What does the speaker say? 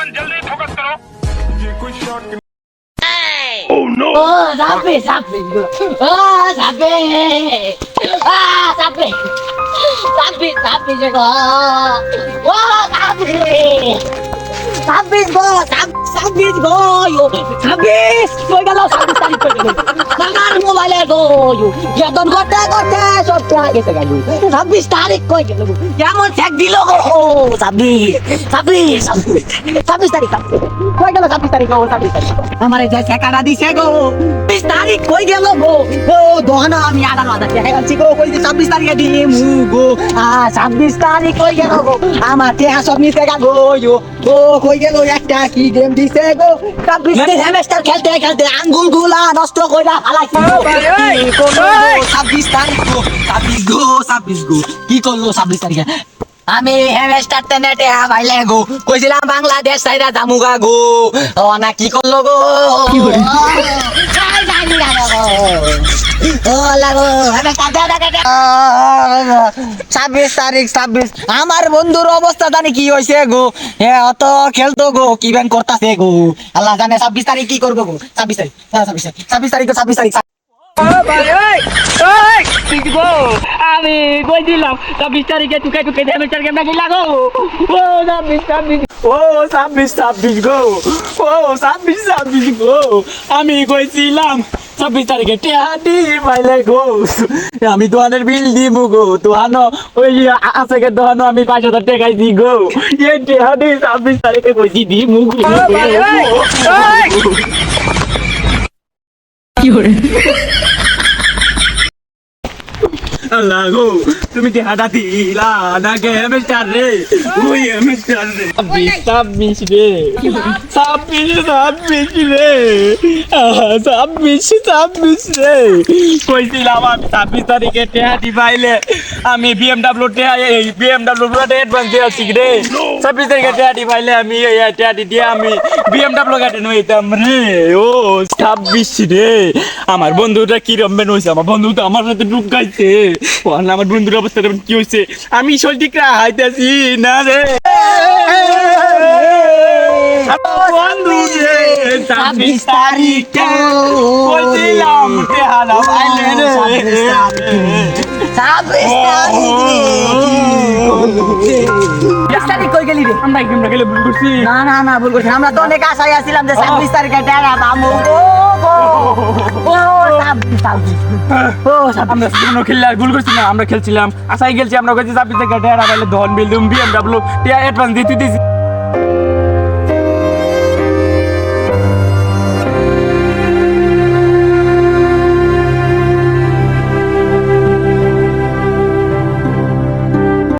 दुश्मन जल्दी भुगत ये कोई शक Oh no! 어, 사페, 사페, 이거. 어, 사페! 아, 사페! 사페, 사페, 저거. 와, 사페! 사페, 뭐, 사, 사페, 뭐, 요, 사페, 뭐! গো বেতন করতে করতে সব টাকা গেছে গেল। ছাব্বিশ তারিখ কই গেল কেমন চেক দিল গো? ছাব্বিশ ছাব্বিশ ছাব্বিশ তারিখ। কই গেল ছাব্বিশ তারিখ? গো ছাব্বিশ তারিখ। আমার যে টাকাটা দিছে গো। বিশ তারিখ কই গেল গো? ও দোহানো আমি আধার আধার টাকা আনছি গো। কই ছাব্বিশ তারিখে দিয়ে মু গো? আ ছাব্বিশ তারিখ কই গেল গো? আমার টেহা সব নিতে গা গো। ও কই গেল একটা কি গেম দিছে গো? ছাব্বিশ হ্যামস্টার খেলতে খেলতে আঙ্গুলগুলা নষ্ট কইরা হালাইছি ছাব্বিশ তারিখ গো ছাব্বিশ গো ছাব্বিশ গো। কি করল ছাব্বিশ তারিখে? আমি ভাইলে গো। কইছিলাম বাংলাদেশ সাইরা জামুগা গো। ও না কি করল গো? ছাব্বিশ তারিখ ছাব্বিশ। আমার বন্ধুর অবস্থা জানি কি হয়েছে গো। হ্যাঁ অত খেলতো গো কি ব্যান করতেছে গো। আল্লাহ জানে ছাব্বিশ তারিখ কি করব গো? ছাব্বিশ তারিখ হ্যাঁ, ছাব্বিশ তারিখ ছাব্বিশ তারিখ ছাব্বিশ তারিখ। আমি কই দিলাম? ছাব্বিশ তারিখে টুকে টুকে ড্যামেজার গেম নাকি লাগো ও ছাব্বিশ ছাব্বিশ, ও ছাব্বিশ ছাব্বিশ গো। ও ছাব্বিশ ছাব্বিশ গো। আমি কইছিলাম ছাব্বিশ তারিখে টেহাটি পাইলে গো। আমি দোকানের বিল দিব গো। দোকান ওই আছে গে দোকান আমি পাঁচ হাজার টাকাই দি গো। এই টেহাটি ছাব্বিশ তারিখে কইছি দি মুখ আল্লাহ গো তুমি টেহাটা দিলা নাকি হেমেস্টার রে? ওই হেমেস্টার রে। ছাব্বিশ রে। ছাব্বিশ ছাব্বিশ রে। ছাব্বিশ ছাব্বিশ রে। কইছিলাম আমি ছাব্বিশ তারিখে টেহাটি পাইলে আমি বিএমডাব্লিউ টেহা এই বিএমডাব্লিউ অ্যাডভান্স দিয়ে আছি রে। ছাব্বিশ তারিখে টেহাটি পাইলে আমি এই টেহাটি দিয়ে আমি বিএমডাব্লিউ গাড়ি নইতাম রে। ও ছাব্বিশ রে। আমার বন্ধুটা কি রম্বেন হয়েছে আমার বন্ধু তো আমার সাথে ঢুকাইছে না, আমার বন্ধুর অবস্থা কি হয়েছে আমি সঠিক হাইতেছি না রে। বন্ধু রে ছাব্বিশ তারিখে বলছিলাম টেহারা পাইলে রে। ছাব্বিশ তারিখ তারিখ। কই গেলি রে? আমরা একদম গেলে ভুল করছি। না না না ভুল করছি আমরা তো অনেক আশায় আছিলাম যে ছাব্বিশ তারিখে টেরা বামু আমরা আমরা খেলছিলাম আশাই খেলছি আমরা ধন বিল দুম বিএমডাব্লিউ দিতে দিছি